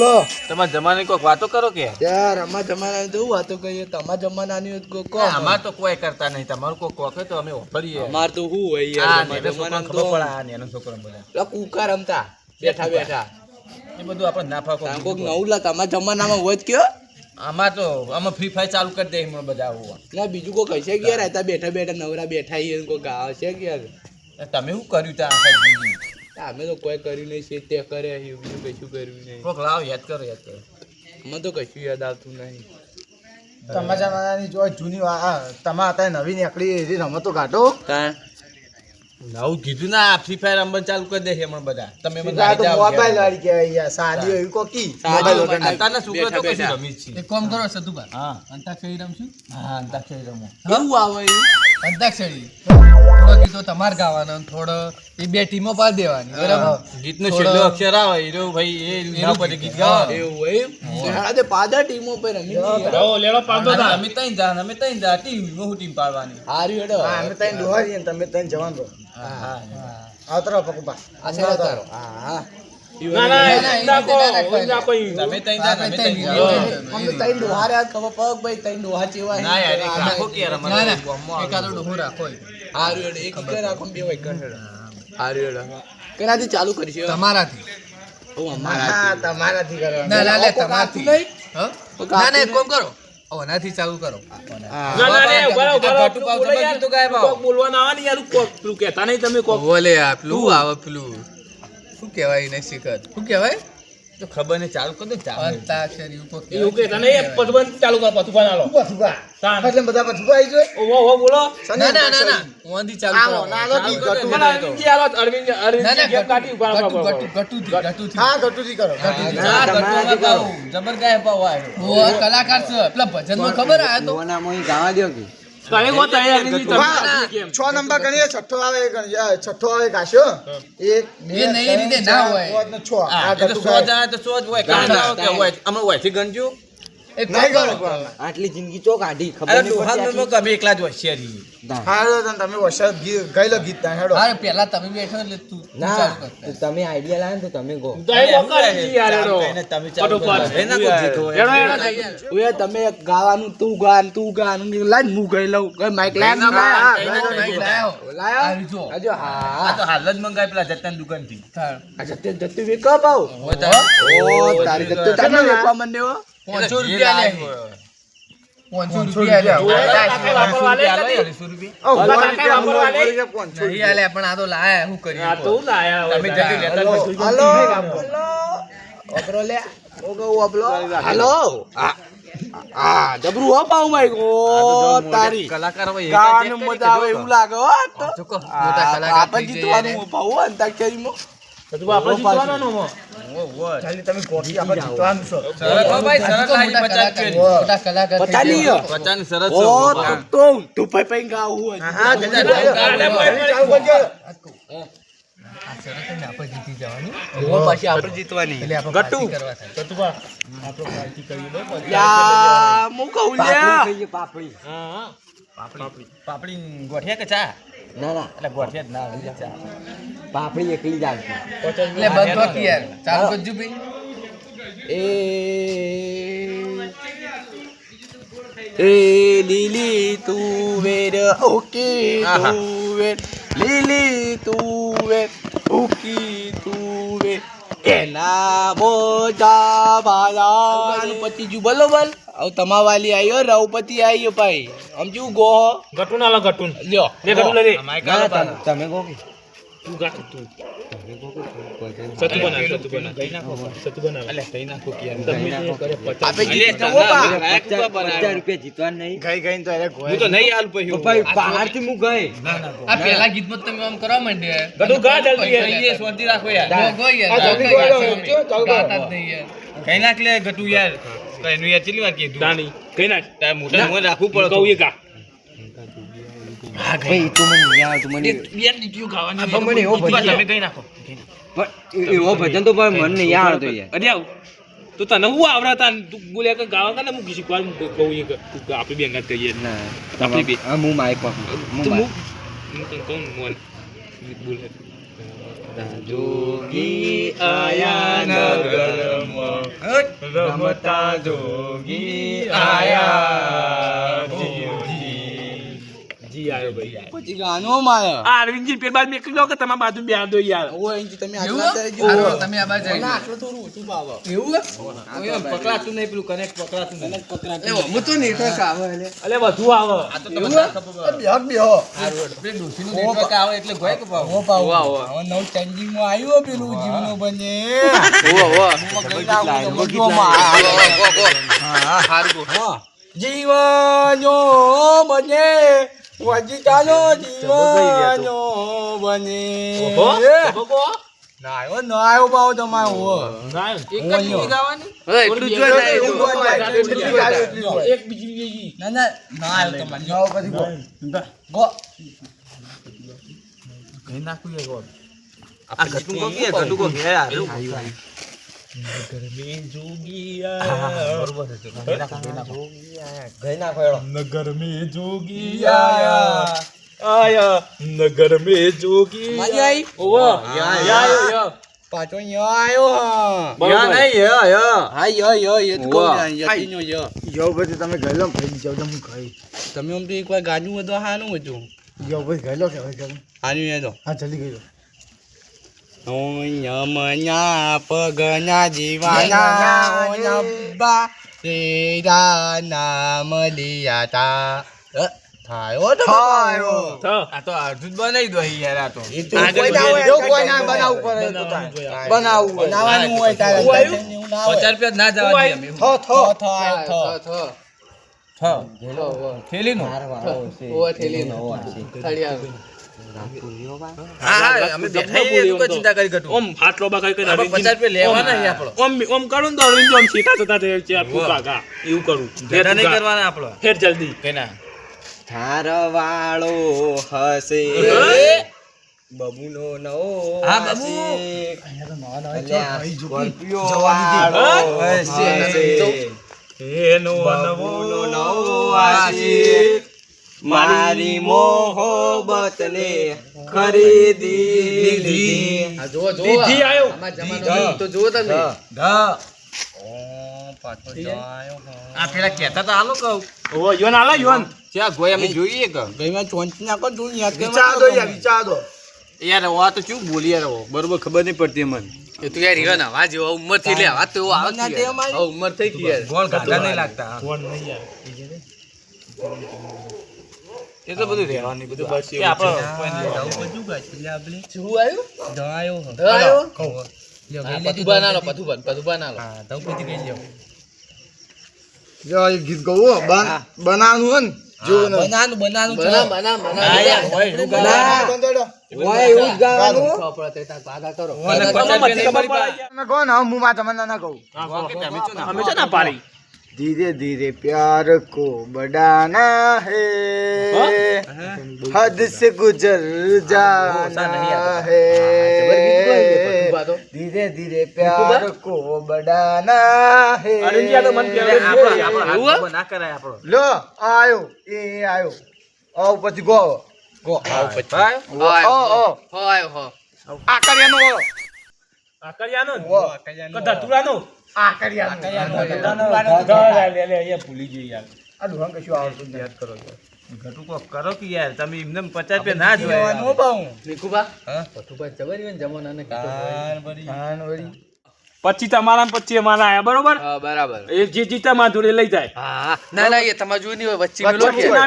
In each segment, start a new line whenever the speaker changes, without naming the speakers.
બોલો.
તમારા જમાની કોઈક વાતો કરો કે?
યાર અમાર જમાના તો હું વાતો કહીએ તમારા જમાનાની કો
અમાર તો કોઈ કરતા નહીં. તમારું કોઈ કોકે તો અમે ઓફરીએ
અમાર તો હું હોય યાર?
ખબર
તો
પડે, આ નેનો છોકરાને બધા.
પેલા કૂકા રમતા. બેઠા બેઠા.
એ બધું આપણે ના ફાકો
કોક નવું લા તમારા જમાનામાં હોય જ કયો?
આમાં તો આમાં ફ્રી ફાયર ચાલુ કરી દે હમણાં બધા આવું
ના બીજું કોઈ કહેશે કે યાર આતા બેઠા બેઠા નવરા બેઠા કોઈ ગાવ છે કે યાર
તમે શું કર્યું ત્યાં આખા જિંદગી?
અમે તો કોઈ કર્યું નહીં છે તે કરે એવું બીજું કશું કર્યું નહીં.
કોક લાવ યાદ કરો યાદ કરો.
મને તો કશું યાદ આવતું નહીં.
તમારા જમાનાની જો જૂની તમારા અત્યારે નવી નીકળી એવી રમતો કાઢો.
તાણ
નવું કીધું ના ફ્રી ફાયર રમવાનું ચાલુ કરી દેશે હમણાં બધા. તમે મને
આ તો મોબાઈલ વાળી કહેવાય યાર સાદી એવી કોકી.
અત્યારના છોકરા તો કશું રમી છે.
એક કામ કરો સતુભા.
હા.
અંતાક્ષરી રમશું?
હા અંતાક્ષરી રમો.
કેવું આવે
અંતાક્ષરી. થોડો ગીતો તમારે ગાવાનો થોડો એ બે ટીમો પાડી દેવાની બરાબર?
ગીતનો છેલ્લો અક્ષર આવે હીરો ભાઈ એ એના પર ગીત ગાવા
એવું હોય એમ? હા, પાદા ટીમો પર રમી લઈએ.
અને અમે તઈ જા અમે તઈ જા ટીમ હું ટીમ પાડવાની.
હારી હેડો.
હા અમે તઈ ડોહા તમે તઈ જવાન રહો. આવતરો પકુપા
આ છે તારો. હા.
ના, ના, રીતે ના
તમે ત્રણ અમે ત્રણ જા
હા,
અમને તઈને ડોહા રહ્યા ખબર પગ ભાઈ તઈને ડોહા ચેવા
ના યાર રાખો કે યાર અમારે
ના
ગામમાં
એકાદો ડોહો રાખો એ.
હારી એક ઈકર રાખો બે વાઈકર હેડો. હારી હેડો. કેનાથી ચાલુ કરીશું?
તમારાથી.
ઓ, અમારા
તમારાથી કરવાનું.
ના કોમ લે
કોક નહીં?
ના ના
આપતું
કરો. ઓનાથી ચાલુ કરો.
હા.
ઘટુ પેલું જબર નહીં તમે કોક.
બોલે આ પેલું આવે પેલું. શું કહેવાય એને શિખર? શું કહેવાય?
તો ખબર નહીં ચાલુ કરી દો ને ચાલુ
અંતાક્ષરી ઉપર
એવું કે તને એ પદબન ચાલુ કર આલો
પથુપા
તાન.
એટલે બધા પથુપા આવી જોય.
ઓહો ઓહો બોલો.
ના ના ના ના. ઓનથી ચાલુ કરો
નાનો દી ગટુ
મને અરવિંદજી આલો અરવિંદ અરવિંદ
ના
ગેમ કાટી ઊભા
ગટુ
ઊભા,
ગટુ
ગટુ
ગટુથી
હા ગટુથી કરો ગટુથી
હા, ઘટુમાં કરો જબર ગાય પાવા આવ્યો.
ઓ કલાકાર છે. પેલા ભજનમાં ખબર આ તો.
તને ગાવા તને અરવિંદજી તમે.
છ નંબર ગણીએ છઠ્ઠો આવે છઠ્ઠો આવે કાશ્યો એક બે
નહીં, રીતે ના હોય.
છ આ
તો સો
ગાય.
તો સો જ હોય ના હોય કે હોય. અમે ગણજો.
આટલી જિંદગી ચો કાઢી ખબર નહીં પડતી
તો અમે એકલા જ હોશિયારી.
તો તમે હોશિયાર ગી- ગયેલો ગીત ના હેડો.
અરે પેલા તમે બેઠો એટલે તું તું
ના તમે આઈડિયા લાવે ને તો તમે.
કરીને તમે ચાલુ
તમે ગાવાનું તું ગાન તું ગાન. લાઈ હું ગઈ લઉં. માઈક લાય ના, લાય.
લાયો.
હા.
તો હાલ જ મંગાય પેલા જતન દુકાનથી
જતન જતું વેકઅપ
આવ. તાર.
ઓ તારી જતું તારે વેકવા મંડ્યો
પાંચસો રૂપિયા લે. પાંચસો રૂપિયા પણ આ તો લાયા
હું
આ આ જબરું હો પાઉ માઈક ઓ તારી.
કલાકાર check કરી
મજા આવે એવું લાગે હો તો.
મોટા કલાકાર
આપણે જીતવાનું પાઉ અંતાક્ષરીમાં.
બધું આપણે જીતવાનો
તમે આપણે જીતવાનું છો.
સરસ. ભાઈ, સરસ
મોટા કલાકાર
સરસ
ઓ તો તો હોય.
હા
પાપડી
ગોઠિયા કે ચા?
ના ના.
એટલે ગોઠિયા જ ના આવે, ચા.
પાપડી એકલી જ આવતી
એટલે બંધ હોતી યાર ચાલ કરજો ભાઈ.
એ એ લીલી તુવેર ઓકે
તું
તુવેર લીલી તુવેર ઓકી તુવેર એના બોજા બાલા ગણપતિ જુ બોલો બોલ. હવે તમા વાલી આવ્યો રૌપતિ આવ્યો ભાઈ સમજુ ગો
ગટુન આલો ગટુન.
લ્યો
લે ગટુન લે
તમે- તમે કે
તું ગાટ તું.
તમે કહો
સતુ બનાવ, સતુ બનાવ. સતુ બનાવ.
અલે કઈ નાખો કે
તમે કરે પચાસ.
આપે
અલે,
જીત બા.
અમે લાયક
પચાસ
ઊભા બનાવ્યા.
પચાસ રૂપિયા જીતવાનું નહીં
ગઈ ગઈ તો એને
હું તો નહીં હાલ પછી
તો ભાઈ બહારથી હું ગઈ
ના ના
આ પેલા ગીતમાં તમે આમ કરવા માંડ્યા
ગટુ ગા જલ્દી યાર.
એ શાંતિ રાખો યાર
ગો, ગો યાર,
આ જલ્દી
ગાતા
ગો,
યાર.
જો, ચાલુ કરો.
ગાતા જ નહીં યાર.
કઈ નાખ લે ગટુ યાર કઈ નું યાર ચેટલી વાર કીધું?
દાની. કઈ ના
તારે મોઢે મોં રાખવું પડે
કહું એ ગા.
ભાઈ તું મને
યાર ખાવાની
પણ મને એવો ભજન
તમે કઈ નાખો?
પણ એવો ભજન તો પણ મને યાર.
અરે આવ. તો તને હું આવડતા તું બોલ્યા કે ગાવા કાને હું કહું એ કે તું આપણે બે અંગાત કરીએ.
ના.
આપણી બે.
હા, પકડું. હું
હું કહું મોન બોલે
જોગી
આયા નગરમાં રમતા જોગી આયા
જી આવ્યો ભાઈ
પછી ગાનો મારે
આ અરવિંદજી પેટ બાદ મેકલી લો કે તમારા બાજુ બે દો યાર.
ઓ અહીંથી તમે આટલા તરફ
હાલો, તમે આ બાજુ
ના,
જાઓ.
આટલું થોડું ઓછું
એવું? હે?
પકડાતું નહીં પેલું કનેક્ટ પકડાતું નહીં.
પકડાતું
એ હું તો network આવે એટલે.
અલે વધુ આવે.
આ તો તમે ખબર પડે.
બેહક બેહો
પેલી ડોશીનું આવે એટલે ગોય કે ભાવ?
ઓ પાવ. હવે નવું changing માં આવ્યું પેલું જીવનો બને. હા. જીવનો બને. વજીતાનો જીવનો બને.
ભગો
ના આવ્યો ના તમારો હો.
ના
એક જ બીજી ગાવાની?
એટલું જ જોઈ
એક બીજી બીજી બીજી. ના ના ના તમારે.
જાઓ પછી ગો.
ગો.
આ ઘટું કોક કે ઘટું કોક હે હારું.
નગર મે જોગી આયા નગર મે જોગી આયા.
નગર મે જોગી આઈ?
ઓવા યા યા
પાછો યો આયો
યા નહીં યો યો.
હા યો યો એ તો યો યો.
યો બધી તમે ગયેલો ભાઈ જાવ તો હું ખાઈ.
તમે ઓમ તો એકવાર ગાજુ હતો હાનું હતું.
યો ભાઈ ગયેલો કે ભાઈ
આનું એ તો
હા જલ્દી
ગયો પગના જીવાના ઓનબ્બા તેરા નામ લિયા તા થાયો તો
થાયો.
આ તો અડધું બનાવી દો યાર આ તો
એ તો
આગળ
કોઈ ના
જો
કોઈ
તો.
બનાવવું
હોય.
બનાવવાનું હોય તારે
હું આવ્યું?
એવું ના હોય.
પચાસ રૂપિયા ના જવા દઈએ અમે.
થો થો
થ, થ, આયો, થ.
થ, થ.
થેલીનું?
ઓવે થેલીનો. થળિયાનો.
હા, હા, અમે બેઠા છીએ, એનું કોઈ ચિંતા કરી ઘટું.
ઓમ હાથ લોબા કઈ કઈ
આપણે પચાસ રૂપિયા લેવાના છે આપણો.
ઓમ ઓમ કરું ને
નવો
હા, બબુ.
સ્કોર્પિયો વાળો હસે
એનો
નવો નવો આશિક મારી મોહબતને ખરીદી લીધી
આ.
દીધી આયો.
જમાનો તો જુઓ તમે.
ધા.
ઓ, પાછો થ આયો, હ.
આ પેલા કહેતા તા હાલો કહું.
ઓ યોન આલા યોન
જ્યાં ગોય અમે જોઈએ કે.
ગઈમાં ચોંચી નાખો ને તું યાદ
વિચાર દો યાર વિચાર દો
યાર આ તો શું બોલી યાર. બરોબર ખબર નહીં પડતી મને
એ તો યાર યોન આવા જેવો ઉંમરથી લે આવા તો એવો આવે
ના
છે યાર. ઉંમર થઈ ગઈ યાર
ગોળ નહીં લાગતા
નહીં યાર
એ તો બધું રહેવાની બધું
બસ
એ આપણો કોઈ નહીં.
આવું બધું એટલે આપણે
શું આવ્યું?
ધ આયો હ.
આવ્યો
લ્યો,
પતુબા ના લો. પતુબા પતુબા ના લો.
હા તો પછી ગઈ લ્યો.
જો એ ગીત ગવું બન બનાવવાનું હોય ને. જો
બનાનું બનાવવાનું
બના બના બના.
હોય, એવું
એવું ગાવાનું.
ખબર પડે તો ભાગા કરો.
કહો ને હું મારા જમાના ના કહું
અમે છે ના પાડી?
धीरे धीरे प्यार को बढ़ाना है हद से गुजर जाना है
પતુબા તો
धीरे धीरे प्यार को बढ़ाना है
અરવિંદજી આ તો મને
એટલે
કહેવાય
આપણો- આપણો
એવું?
હાથ ના કરાય આપણો.
લો આયો એ આયો આવ પછી ગો
ગો, આવો પછી.
ભાઈ,
હા,
ઓ ઓ
હો આવ્યો હો
આ કર્યાનો ઓ
આ કરિયાનો
કરો
ઘટું કોક કરો કે યાર તમે એમને પચાસ રૂપિયા ના જોયા.
બાઉ.
પછી તમારા પછી અમારા આયા બરોબર?
બરાબર.
એ જે જીતા માધુરી લઈ જાય.
હા ના ના એ તમારે જોઈ નહીં હોય વચ્ચે કે
ના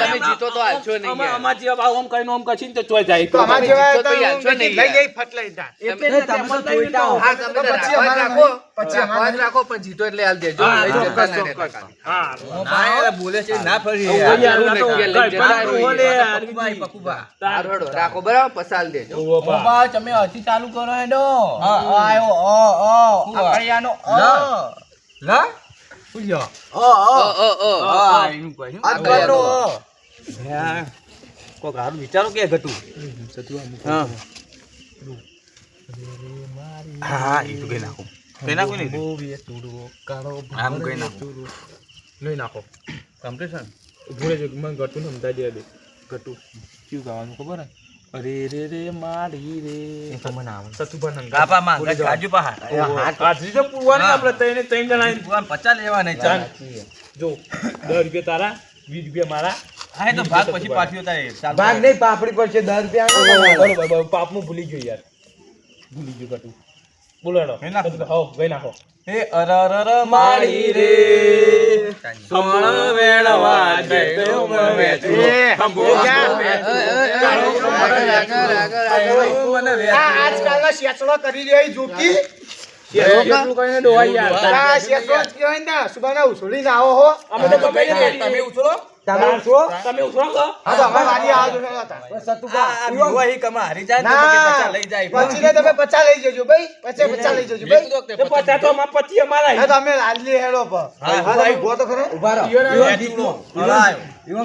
તમે જીતો તો હાલશો નહીં
અમાર-
યાર.
અમાર જેવા ભાવ આમ કહીને આમ કહીને તો ચોય જાય.
તો અમાર જેવા
તો
હતા,
નહીં
લઈ
યાર.
ફટ લઈ જાય
એટલે
તમે તો જોઈતા હો.
હા, તમે
પછી અમારા
રાખો.
પછી અમારે
રાખો પણ જીતો એટલે હાલ દેજો.
હા, ચોક્કસ, ચોક્કસ. હા.
ના બોલે છે ના ફરી
રાખો બરાબર? પછી દેજો.
ઓવો
ઓ
બા.
બા, તમે હજી ચાલુ કરો એનો આયો, અ, અ. આ ઓ અ.
લા?
અ, અ.
અ, અ, અ.
આ એનું કહ્યું.
આ
કરો. કોક હારું વિચારો કે ઘટું? હા. હા એ તો કે નાખો. કઈ નાખો ને આમ કઈ નાખો?
લઈ નાખો. કમ્પ્લીટ છે ને? મને ગટું સમજાઈ દે દે. ગટું.
શું ગાવાનું ખબર
અરે રે રે મારી રે.
એ તો
સતુભા નંગા
કાપા માંગા કાજુ પા
હાથ
હાજરી તો પૂરવાની આપણે ત્રણે ત્રણ જણા
ભગવાન પચાસ લેવા નહીં ચાલ.
જો દસ રૂપિયા તારા વીસ રૂપિયા મારા.
હા તો ભાગ પછી પાછું તારે
ભાગ નહીં પાપડી રૂપિયા
બરોબર પાપનું ભૂલી ગયો યાર. ભૂલી ગયો કટુ હો ગઈ નાખો
હે અરરર માળી રે સોણ વેણવા ગયો મને મને
આ આજકાલનો શેચડો કરી રહ્યો એ જોકી
એટલું કહીને ડોહાઈ યાર
આ શેચડો
તો તે કરી.
તો
તો
તો
તો તો
રહો ઈવન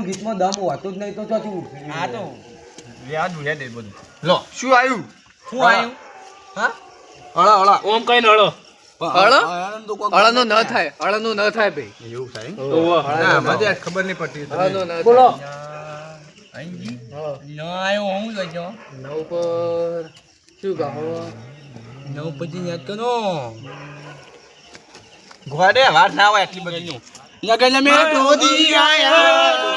ગીતમાં- દમ હોતો જ નહીં તો ચોથી
આ તો. વ્યાજ ઉડ્યા દે બધું.
લો. શું આવ્યું
શું આવ્યું હળા હળા.
ઓમ કઈ ન
હળો? હળનો ન થાય. હળનો ન થાય ભાઈ.
એવું થાય
તો
હળા મજા ખબર નહીં પડતી
હળનો ન
બોલો.
નવ પર શું કહો? નવ પછી યાદ કરો.
ઘોડે વાત ના હોય એટલી બધી.
લગન મે આયા.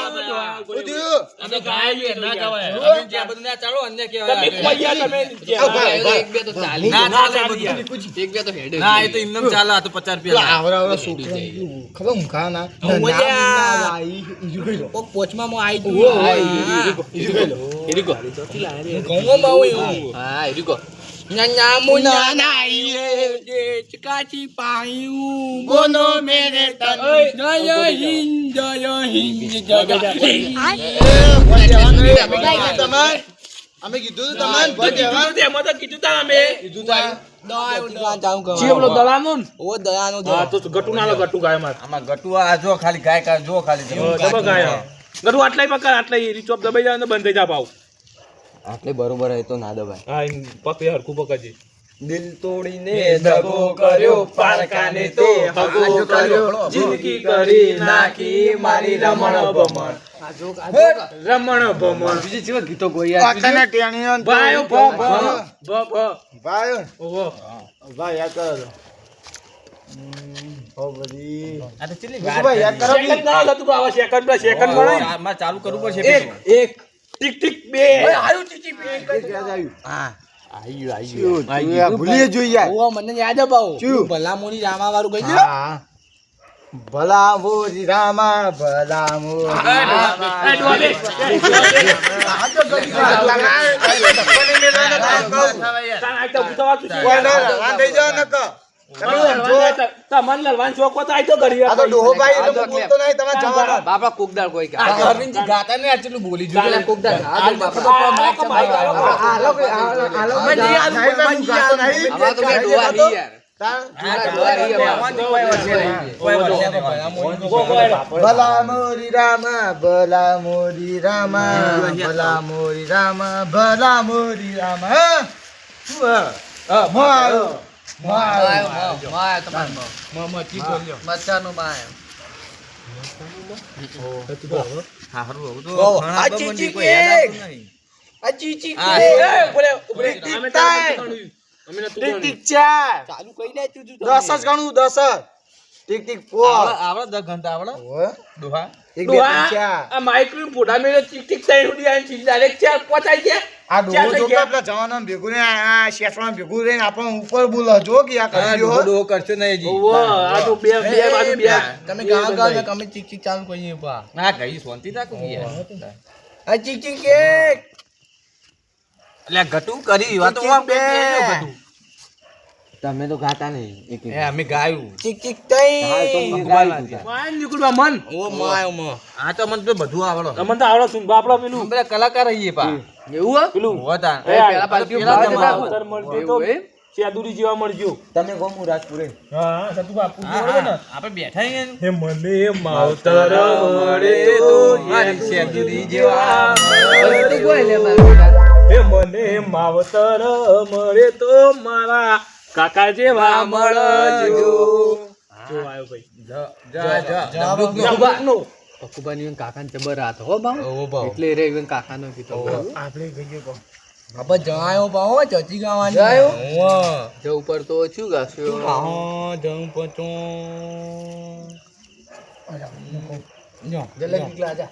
અમે ગાય ના કહેવાય.
તમે જ્યાં બધું ના ચાલો અન્ય કહેવાય.
કોઈ યાર તમે
એક બે તો ચાલી.
ના
ના
ચાલે
ચાલે.
બધું.
એક બે તો હેડે
ના એ તો ઇન્દમ ચાલે આ તો પચાસ રૂપિયા
આવરા આવરા છોકરા ખબર હું ખા ના?
કોક પોચમાં માં આવી
ઓહો,
ગયું. ઘઉંમાં બહુ એવું. હા એરીકો ના મુના નાઈ રે ચકાચી પાયું. બોનો મેરે તન જય હિન્દ જય
અમે કીધું તમારે
તો કીધું તો એમાં કીધું તા અમે
આટલે બરોબર તો ના દબાય
પકડી હરખું પકડજે
દિલ તોડીને દગો કર્યો પારકાને તે હગો કર્યો
જિંદગી કરી નાખી મારી રમણ ભમણ રમણ ભમણ
બીજી ચેવા ગીતો ગોયા
પાકાના ટેણીઓ
ભાયો ભ ભ ભ ભ
ભાઈ
ઓહો
ભાઈ
આ
કરો
ચાલુ કરવું પડશે
એક ટીક ટીક બે આયુ ટીક ટીક બે
એક આવ્યું
હા
ભૂલી જોઈ યાર
ઓ મને યાદ અપાવો
શું?
ભલા રામા વાળું ગઈ
હા ભલા મોરી રામા ભલા મોરી રામા.
બાપા કોકદાર કોઈ ગાતા ને આટલું બોલી જોયું કોકદાર
આ તો માઈક આલો.
આલો કે- આલો- આલો કે જા- સાહેબ, હું ગાતો નહીં.
આવા તો બે ડોહા હી યાર.
તાર- ભલા મોરી રામા ભલા મોરી રામા ભલા મોરી રામા ભલા મોરી રામા? શું આવ્યો. દસ જ ગણું દસ જ ટીક ટીક ફોર
આવડે- દસ ઘંટા આવડે.
ઓવે. એક બે ત્રણ ચાર.
આ માઈકનું ફોટા મેળે ટીક ટીક થઈ ઉડી આવીને સીધી ડાયરેક્ટ ચાર પહોંચાઈ ગયા.
આ ડોહો જો. પેલા જવાનો ભેગું ને આ શેઠવાના ભેગું રહીને આપણને ઉપર બોલો. જો કે આ
હા,
કર્યો હો.
ડોહો કરશો નહીં જી
ઓ આ તો બે બે બાજુ બે
તમે ગાવ ગાવ ને અમે ચીક ચીક ચાલુ કરીએ પા.
ના કઈ શાંતિ રાખો કે
આ. ચીક ચીક કે
એટલે ઘટું કરી વાત
હું
બે.
બે.
તમે તો ગાતા નહીં એક
એ અમે ગાયું.
ચીક ચીક તઈ.
માન નીકળવા મન.
ઓ માયો મો.
આ તો મન તો બધું આવડો.
તમને તો આવડો શું? બાપડો પેલું.
અમે કલાકાર રહીએ પા.
એવું
પેલું.
હોતા
એ
પેલા પાલટીઓ
પેલા
તો ચેદુરી જેવા મળજો.
તમે ગોમુ રાજપુરે
હા સતુ બાપુ જોડે ને.
આપણે બેઠા હે
હે મને માવતર મળે તો
શેરડી જેવા.
હે મને માવતર મળે તો મારા કાકા જેવા મળજો જો આયો ભાઈ.
જા, જા, જા.
જમરૂકનો.
પકુબાની કાકાને જબર રાત હો બાવ
ઓહો, બાવ.
એટલે રે કાકાનો કીધો.
આપણે ગઈએ કહો.
આપણે જણાયો પાહો ચચી ગાવાની.
જણાયો?
હોવે.
જવું પડતો ઓછું ગાશું?
હા જવું પચો.
જલેબી એકલા જા.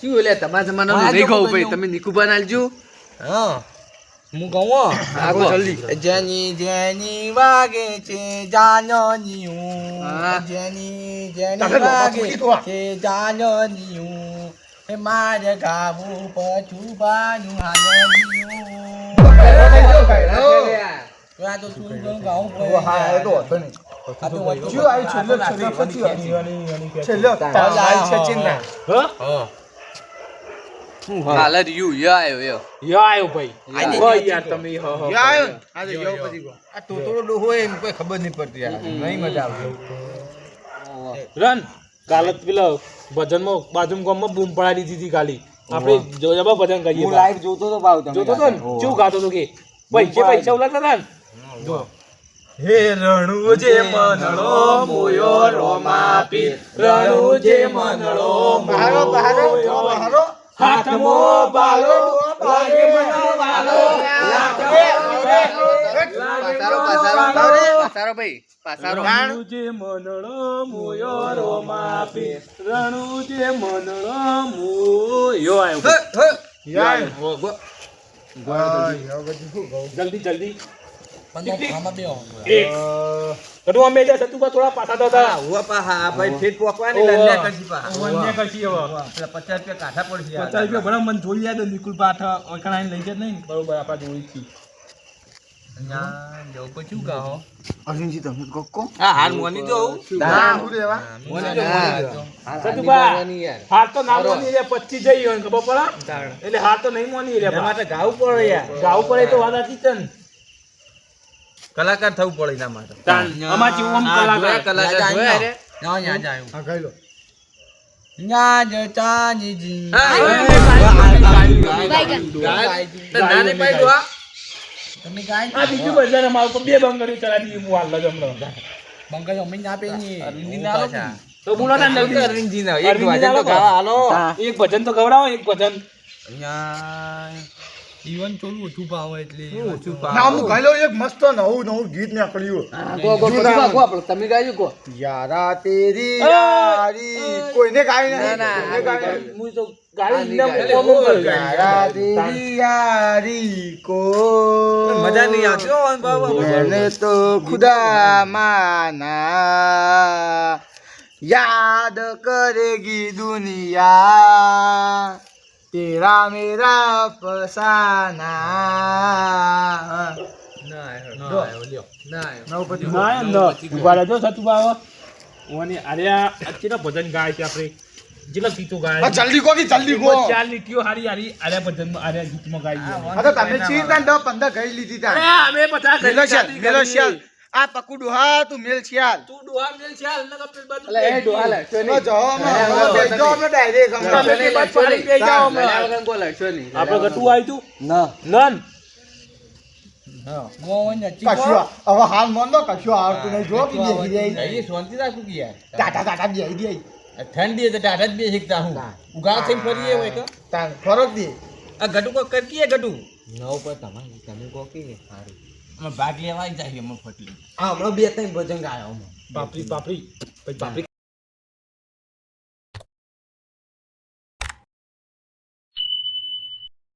શું એટલે તમારા જમાનાનું નહીં ખાવું ભાઈ. તમે નિકુબાન આલજો.
હા. હું કહું
આગો
જેની જેની વાગે છે જાનની હું. જેની જેની વાગે છે જાનની હું એ મારે ગાવું પછું બાનું
હાલો આવી છેલ્લે છેલ્લે? છેલ્લે ચિંતા
હા
હાલ યુ ય આયો યો.
યો આયો ભાઈ. હો યાર તમે હો હો
યા આયો? આજે યો પછી. આ તોતરો ડોહો એમ કોઈ ખબર નહીં પડતી યાર. નહીં મજા આવે
રન. કાલે પેલો ભજનમાં બાજુ ગામમાં બૂમ પડાવી દીધી ખાલી આપણે જોજાબા ભજન કરીએ
હું લાઈવ જોતો તો ભાવ તમે
જોતો તો ને? શું ગાતો તો કે? પૈસે પૈસા ઉલાતા હતા ને? જો.
હે રણુ જે મનડો મોયો રોમાપી. રણુ જે મનડો મારો મારો બહારો.
હાથમો બાલો
લાગે મનવાલો
પાસારો પાસારો. પાસારો ભાઈ પાસારો
રણુ જે મનડો મોયો રોમાપી રણુ જે મનડો મોયો આવ્યો જલ્દી જલ્દી. કટુ અમે જે સતુ પર થોડા પાછા તો હતા
હુઆ પાહા ભાઈ ફેટ પોકવાની. લલ્યા કરશી પાહા.
ઓવા કશી હવે.
પેલા 50 રૂપિયા કાઠા પડશે યાર.
પચાસ રૂપિયા ભરા મને જોઈ યાદ નિકુલ પાઠ ઓળખાણ લઈ જાય નહીં બરોબર
જવું પછી ગાહો
અરવિંદજી તમે કોકો
હા હાલ મોની તો
ના. હું રેવા
સતુભા હાર તો ના મોની રે પચી જઈ હોય ખબર પડે? એટલે હાર તો નહીં મોની રે
માટે ગાવ પડે યાર.
ગાવ પડે તો વાત હતી તન
કલાકાર થવું પડે એના માટે
અમાર જેવું આમ કલાકાર
કલાકાર જોયા રે
ના ત્યાં જાયું
હા ખાઈ લો
ન્યા જ ચાંદજી
નાને પાડ્યું આ
તમે ગાય
આ બીજું બજાર અમારું તો બે બંગડીઓ ચલાવી હું હાલ જ હમણાં
બંકજ અમે ના પેની
તો બોલો ને જલ્દી
અરવિંદજી ના
એક ભજન તો ગાવા હાલો એક ભજન તો ગવડાવો એક ભજન
અહીંયા ઈવન થોડું ઓછું ભાવ એટલે ઓછું
ના હું ખાઈ લો એક મસ્ત નવું નવું ગીત નીકળ્યું.
ગો ગો પછી ગો તમે ગાયું ગો.
યારા તેરી યારી. કોઈને ગાય નહીં.
ના, ના.
ગાય નહીં.
હું તો ખુદા
માના
યાદ
નહીં
કોમન
ગાય.
કરું.
યારા તેરા
મેરા ફસાના
જલ્દી કો જલ્દી કો
ચાર લીટીઓ હારી હારી આર્યા ભજન આર્યા ગીતમાં ગાઈ
તમે ચીર પંદર ગઈ લીધી
અમે બધા
આ પકુ હા તું મેલ છિયાલ
તું ડોહા મેલ છિયાલ હાલ નકર પેલી બાજુ
એટલે એ. ડોહા લે
તો જો અમે ડાયરેક્ટ અમે
તમે ગટુ તું?
ના.
નન.
હવે હાલ મન નો કશું આવતું નહીં. જો કે બેસી રહી
શાંતિ રાખું કે યાર?
ટાટા ટાટા બેસી રહી
ઠંડી એટલે ટાટા જ બે શીખતા હું. ઉગાડ થઈને ફરીએ હોય કે
ફરક દે.
આ ગટુ કો કરકીએ ગટુ? નવ પર તમારે તમે કો કે સારું અમે ભાગ લેવા જાય અમે ફટલી. હા હમણાં બે ત્રણ ભજન ગાયો
બાપરી બાપરી. પછી પાપડી